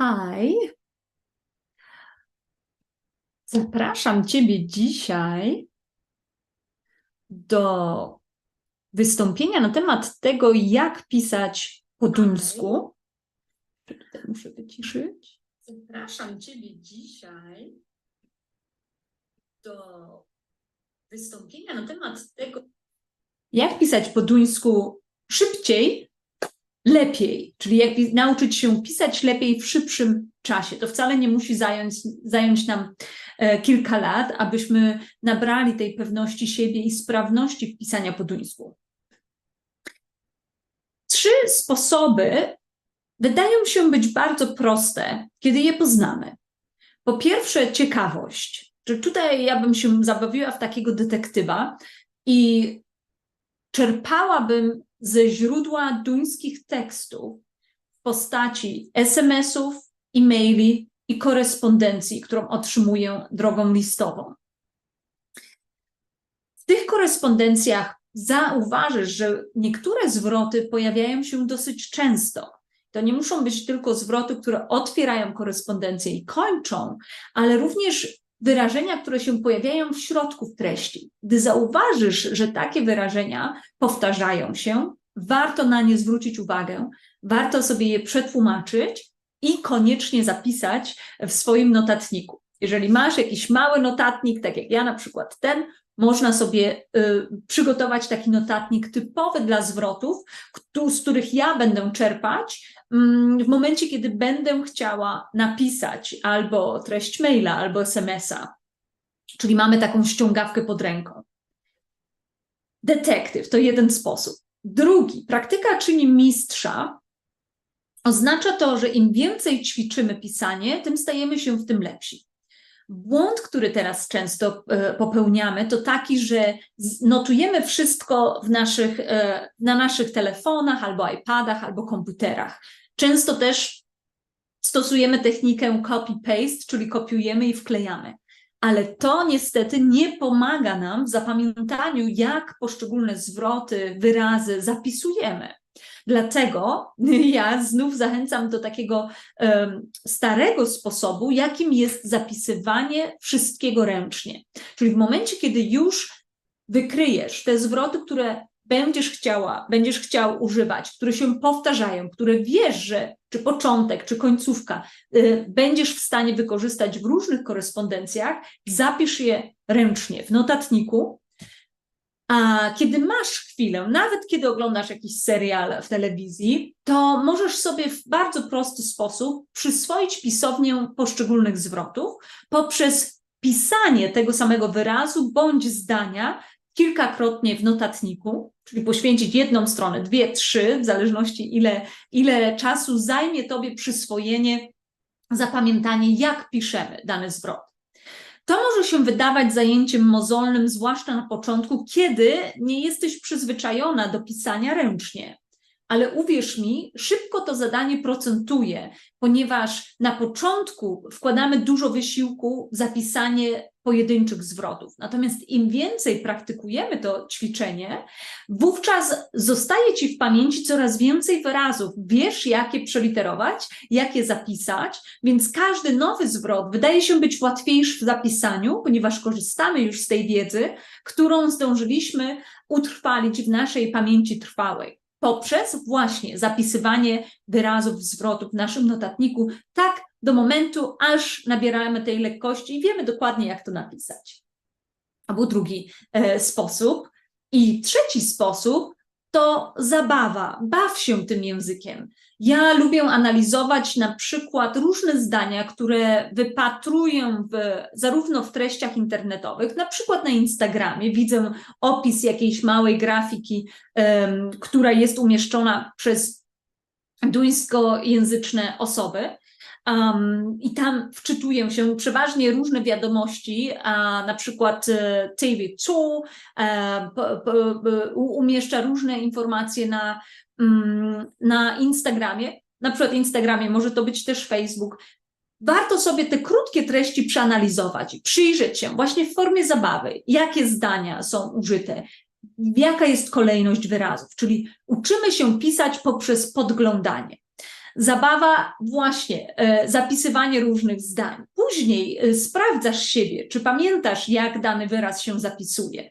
Hi. Zapraszam Ciebie dzisiaj do wystąpienia na temat tego, jak pisać po duńsku. Muszę wyciszyć. Zapraszam Ciebie dzisiaj do wystąpienia na temat tego, jak pisać po duńsku szybciej, lepiej, czyli jak nauczyć się pisać lepiej w szybszym czasie. To wcale nie musi zająć, zająć nam e, kilka lat, abyśmy nabrali tej pewności siebie i sprawności pisania po duńsku. Trzy sposoby wydają się być bardzo proste, kiedy je poznamy. Po pierwsze, ciekawość. Że tutaj ja bym się zabawiła w takiego detektywa i czerpałabym ze źródła duńskich tekstów w postaci SMS-ów, e-maili i korespondencji, którą otrzymuję drogą listową. W tych korespondencjach zauważysz, że niektóre zwroty pojawiają się dosyć często. To nie muszą być tylko zwroty, które otwierają korespondencję i kończą, ale również wyrażenia, które się pojawiają w środku treści. Gdy zauważysz, że takie wyrażenia powtarzają się, warto na nie zwrócić uwagę, warto sobie je przetłumaczyć i koniecznie zapisać w swoim notatniku. Jeżeli masz jakiś mały notatnik, tak jak ja na przykład ten, można sobie y, przygotować taki notatnik typowy dla zwrotów, z których ja będę czerpać mm, w momencie, kiedy będę chciała napisać albo treść maila, albo SMS-a. Czyli mamy taką ściągawkę pod ręką. Detektyw to jeden sposób. Drugi, praktyka czyni mistrza. Oznacza to, że im więcej ćwiczymy pisanie, tym stajemy się w tym lepsi. Błąd, który teraz często e, popełniamy, to taki, że notujemy wszystko w naszych, e, na naszych telefonach, albo iPadach, albo komputerach. Często też stosujemy technikę copy-paste, czyli kopiujemy i wklejamy. Ale to niestety nie pomaga nam w zapamiętaniu, jak poszczególne zwroty, wyrazy zapisujemy. Dlatego ja znów zachęcam do takiego em, starego sposobu, jakim jest zapisywanie wszystkiego ręcznie. Czyli w momencie, kiedy już wykryjesz te zwroty, które będziesz chciała, będziesz chciał używać, które się powtarzają, które wiesz, że czy początek, czy końcówka y, będziesz w stanie wykorzystać w różnych korespondencjach, zapisz je ręcznie w notatniku. A kiedy masz chwilę, nawet kiedy oglądasz jakiś serial w telewizji, to możesz sobie w bardzo prosty sposób przyswoić pisownię poszczególnych zwrotów poprzez pisanie tego samego wyrazu bądź zdania kilkakrotnie w notatniku, czyli poświęcić jedną stronę, dwie, trzy, w zależności ile, ile czasu zajmie Tobie przyswojenie, zapamiętanie, jak piszemy dany zwrot. To może się wydawać zajęciem mozolnym, zwłaszcza na początku, kiedy nie jesteś przyzwyczajona do pisania ręcznie. Ale uwierz mi, szybko to zadanie procentuje, ponieważ na początku wkładamy dużo wysiłku w zapisanie pojedynczych zwrotów. Natomiast im więcej praktykujemy to ćwiczenie, wówczas zostaje ci w pamięci coraz więcej wyrazów. Wiesz, jakie przeliterować, jak je zapisać, więc każdy nowy zwrot wydaje się być łatwiejszy w zapisaniu, ponieważ korzystamy już z tej wiedzy, którą zdążyliśmy utrwalić w naszej pamięci trwałej. Poprzez właśnie zapisywanie wyrazów, zwrotów w naszym notatniku, tak do momentu, aż nabieramy tej lekkości i wiemy dokładnie, jak to napisać. A był drugi e, sposób. I trzeci sposób to zabawa. Baw się tym językiem. Ja lubię analizować na przykład różne zdania, które wypatruję w, zarówno w treściach internetowych, na przykład na Instagramie. Widzę opis jakiejś małej grafiki, em, która jest umieszczona przez duńskojęzyczne osoby. Um, I tam wczytuję się przeważnie różne wiadomości, a na przykład e, TV2 e, po, u- umieszcza różne informacje na, na Instagramie. Na przykład Instagramie, może to być też Facebook. Warto sobie te krótkie treści przeanalizować, przyjrzeć się właśnie w formie zabawy, jakie zdania są użyte, jaka jest kolejność wyrazów, czyli uczymy się pisać poprzez podglądanie. Zabawa właśnie, e, zapisywanie różnych zdań. Później e, sprawdzasz siebie, czy pamiętasz, jak dany wyraz się zapisuje.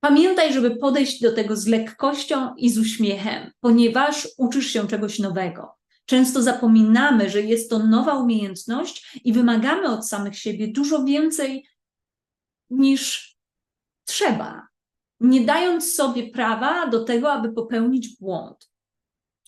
Pamiętaj, żeby podejść do tego z lekkością i z uśmiechem, ponieważ uczysz się czegoś nowego. Często zapominamy, że jest to nowa umiejętność i wymagamy od samych siebie dużo więcej niż trzeba, nie dając sobie prawa do tego, aby popełnić błąd.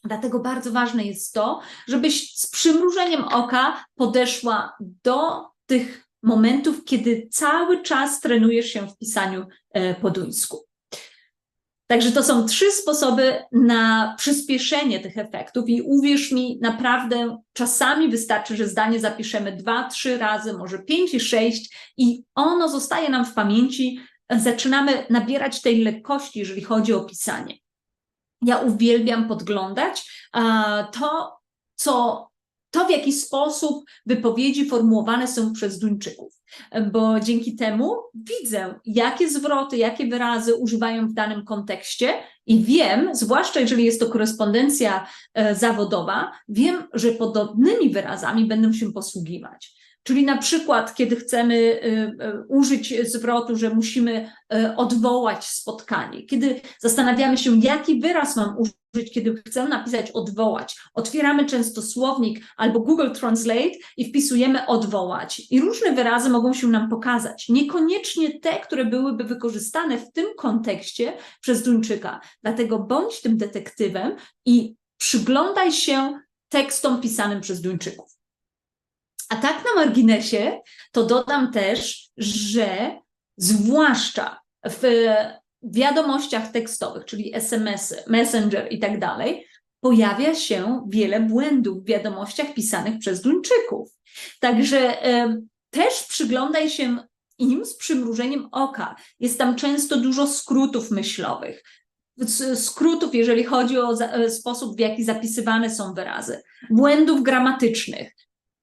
Dlatego bardzo ważne jest to, żebyś z przymrużeniem oka podeszła do tych momentów, kiedy cały czas trenujesz się w pisaniu e, po duńsku. Także to są trzy sposoby na przyspieszenie tych efektów i uwierz mi, naprawdę czasami wystarczy, że zdanie zapiszemy dwa, trzy razy, może pięć i sześć i ono zostaje nam w pamięci, zaczynamy nabierać tej lekkości, jeżeli chodzi o pisanie. Ja uwielbiam podglądać to, co to, w jaki sposób wypowiedzi formułowane są przez Duńczyków, bo dzięki temu widzę, jakie zwroty, jakie wyrazy używają w danym kontekście i wiem, zwłaszcza jeżeli jest to korespondencja e, zawodowa, wiem, że podobnymi wyrazami będę się posługiwać. Czyli na przykład, kiedy chcemy y, y, użyć zwrotu, że musimy odwołać spotkanie, kiedy zastanawiamy się, jaki wyraz mam użyć, kiedy chcę napisać odwołać, otwieramy często słownik albo Google Translate i wpisujemy odwołać. I różne wyrazy mogą się nam pokazać, niekoniecznie te, które byłyby wykorzystane w tym kontekście przez Duńczyka. Dlatego bądź tym detektywem i przyglądaj się tekstom pisanym przez Duńczyków. A tak na marginesie, to dodam też, że zwłaszcza w wiadomościach tekstowych, czyli SMS, Messenger i tak dalej, pojawia się wiele błędów w wiadomościach pisanych przez Duńczyków. Także y, też przyglądaj się im z przymrużeniem oka. Jest tam często dużo skrótów myślowych. Skrótów, jeżeli chodzi o sposób, w jaki zapisywane są wyrazy, błędów gramatycznych,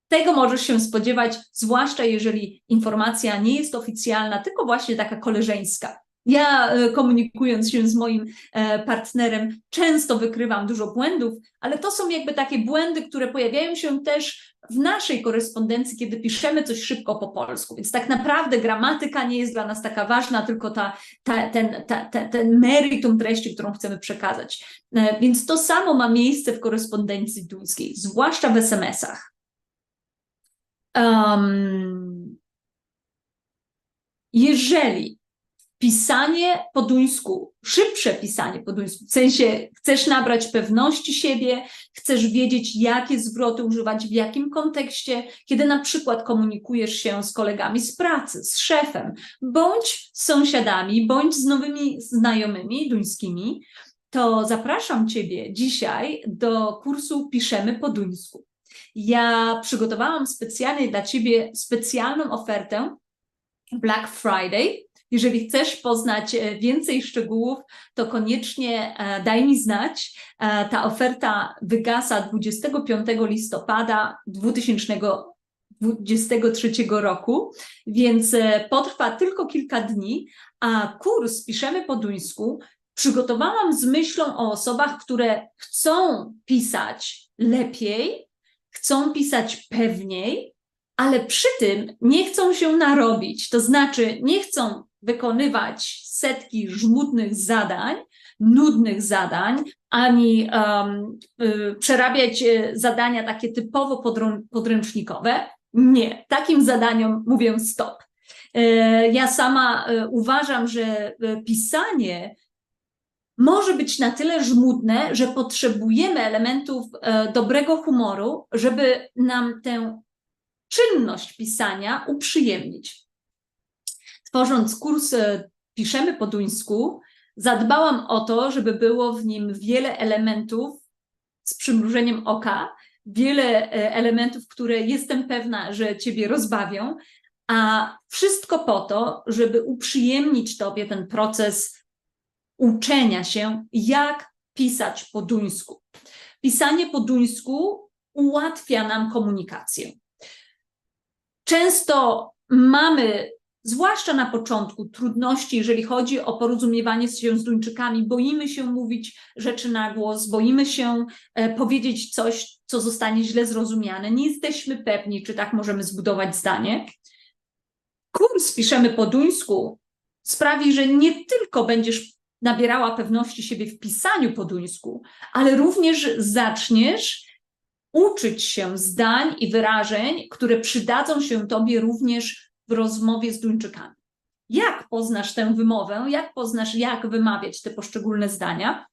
tego możesz się spodziewać, zwłaszcza jeżeli informacja nie jest oficjalna, tylko właśnie taka koleżeńska. Ja e, komunikując się z moim e, partnerem, często wykrywam dużo błędów, ale to są jakby takie błędy, które pojawiają się też w naszej korespondencji, kiedy piszemy coś szybko po polsku. Więc tak naprawdę gramatyka nie jest dla nas taka ważna, tylko ta, ta, ten, ta, ten meritum treści, którą chcemy przekazać. E, więc to samo ma miejsce w korespondencji duńskiej, zwłaszcza w SMS-ach. Um, jeżeli pisanie po duńsku, szybsze pisanie po duńsku, w sensie chcesz nabrać pewności siebie, chcesz wiedzieć, jakie zwroty używać, w jakim kontekście, kiedy na przykład komunikujesz się z kolegami z pracy, z szefem, bądź z sąsiadami, bądź z nowymi znajomymi duńskimi, to zapraszam Ciebie dzisiaj do kursu Piszemy po duńsku. Ja przygotowałam specjalnie dla Ciebie specjalną ofertę Black Friday. Jeżeli chcesz poznać e, więcej szczegółów, to koniecznie e, daj mi znać. E, ta oferta wygasa 25 listopada 2023 roku, więc potrwa tylko kilka dni, a kurs Piszemy po duńsku przygotowałam z myślą o osobach, które chcą pisać lepiej, chcą pisać pewniej, ale przy tym nie chcą się narobić, to znaczy nie chcą wykonywać setki żmudnych zadań, nudnych zadań, ani um, y, przerabiać y, zadania takie typowo podręcznikowe. Nie, takim zadaniom mówię stop. Y, ja sama y, uważam, że y, pisanie może być na tyle żmudne, że potrzebujemy elementów e, dobrego humoru, żeby nam tę czynność pisania uprzyjemnić. Tworząc kurs e, Piszemy po duńsku, zadbałam o to, żeby było w nim wiele elementów z przymrużeniem oka, wiele e, elementów, które jestem pewna, że Ciebie rozbawią, a wszystko po to, żeby uprzyjemnić Tobie ten proces uczenia się, jak pisać po duńsku. Pisanie po duńsku ułatwia nam komunikację. Często mamy zwłaszcza na początku, trudności, jeżeli chodzi o porozumiewanie się z Duńczykami. Boimy się mówić rzeczy na głos, boimy się e, powiedzieć coś, co zostanie źle zrozumiane. Nie jesteśmy pewni, czy tak możemy zbudować zdanie. Kurs piszemy po duńsku sprawi, że nie tylko będziesz nabierała pewności siebie w pisaniu po duńsku, ale również zaczniesz uczyć się zdań i wyrażeń, które przydadzą się tobie również w rozmowie z Duńczykami. Jak poznasz tę wymowę, jak poznasz, jak wymawiać te poszczególne zdania?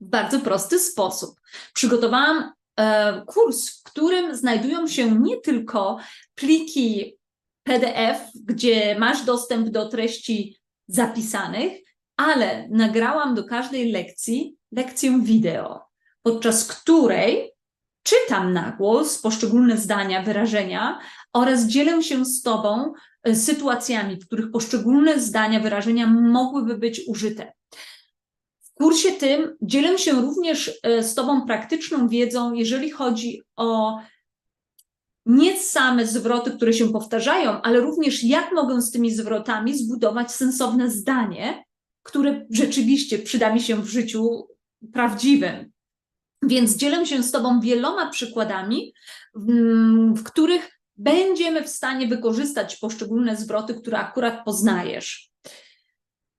W bardzo prosty sposób. Przygotowałam e, kurs, w którym znajdują się nie tylko pliki PDF, gdzie masz dostęp do treści zapisanych, ale nagrałam do każdej lekcji lekcję wideo, podczas której czytam na głos poszczególne zdania, wyrażenia oraz dzielę się z Tobą e, sytuacjami, w których poszczególne zdania, wyrażenia mogłyby być użyte. W kursie tym dzielę się również e, z Tobą praktyczną wiedzą, jeżeli chodzi o nie same zwroty, które się powtarzają, ale również jak mogę z tymi zwrotami zbudować sensowne zdanie, które rzeczywiście przyda mi się w życiu prawdziwym. Więc dzielę się z Tobą wieloma przykładami, w których będziemy w stanie wykorzystać poszczególne zwroty, które akurat poznajesz.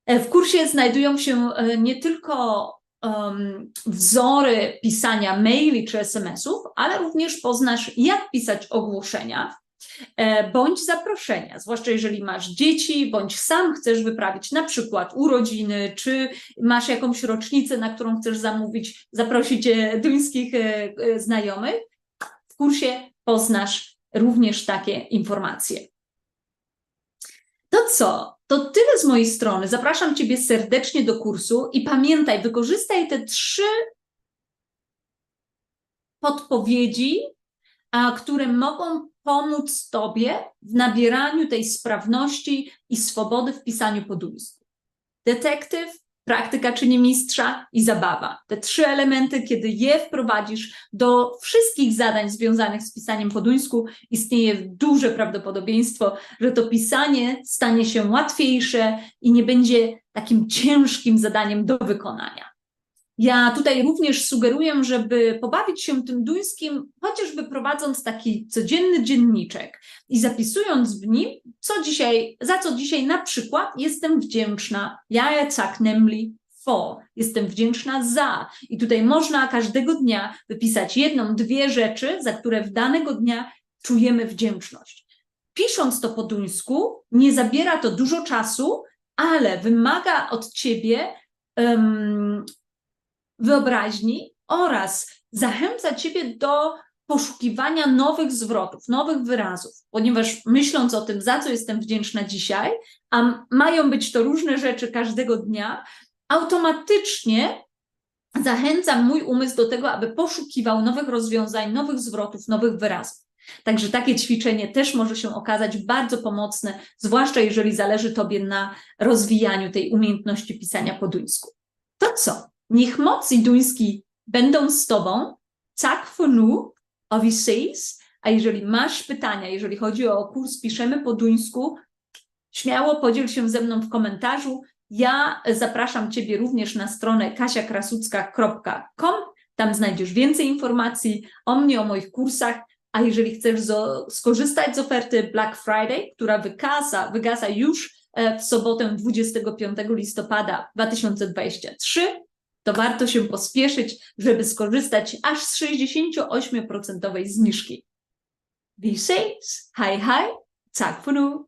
E, w kursie znajdują się e, nie tylko um, wzory pisania maili czy SMS-ów, ale również poznasz, jak pisać ogłoszenia bądź zaproszenia, zwłaszcza jeżeli masz dzieci, bądź sam chcesz wyprawić na przykład urodziny, czy masz jakąś rocznicę, na którą chcesz zamówić, zaprosić duńskich znajomych. W kursie poznasz również takie informacje. To co? To tyle z mojej strony. Zapraszam Ciebie serdecznie do kursu i pamiętaj, wykorzystaj te trzy podpowiedzi, które mogą pomóc Tobie w nabieraniu tej sprawności i swobody w pisaniu po duńsku. Detektyw, praktyka czyni mistrza i zabawa. Te trzy elementy, kiedy je wprowadzisz do wszystkich zadań związanych z pisaniem po duńsku, istnieje duże prawdopodobieństwo, że to pisanie stanie się łatwiejsze i nie będzie takim ciężkim zadaniem do wykonania. Ja tutaj również sugeruję, żeby pobawić się tym duńskim, chociażby prowadząc taki codzienny dzienniczek i zapisując w nim, co dzisiaj, za co dzisiaj na przykład jestem wdzięczna. Ja tak nemli for. Jestem wdzięczna za. I tutaj można każdego dnia wypisać jedną, dwie rzeczy, za które w danego dnia czujemy wdzięczność. Pisząc to po duńsku, nie zabiera to dużo czasu, ale wymaga od ciebie um, wyobraźni oraz zachęca Ciebie do poszukiwania nowych zwrotów, nowych wyrazów, ponieważ myśląc o tym, za co jestem wdzięczna dzisiaj, a mają być to różne rzeczy każdego dnia, automatycznie zachęcam mój umysł do tego, aby poszukiwał nowych rozwiązań, nowych zwrotów, nowych wyrazów. Także takie ćwiczenie też może się okazać bardzo pomocne, zwłaszcza jeżeli zależy Tobie na rozwijaniu tej umiejętności pisania po duńsku. To co? Niech moc i duński będą z Tobą. Tak for nu, oviseis. A jeżeli masz pytania, jeżeli chodzi o kurs Piszemy po duńsku, śmiało podziel się ze mną w komentarzu. Ja zapraszam Ciebie również na stronę kasiakrasucka.com. Tam znajdziesz więcej informacji o mnie, o moich kursach. A jeżeli chcesz skorzystać z oferty Black Friday, która wygasa, wygasa już e, w sobotę 25 listopada 2023, to warto się pospieszyć, żeby skorzystać aż z 68% zniżki. Ses, hej hej, tak for nu.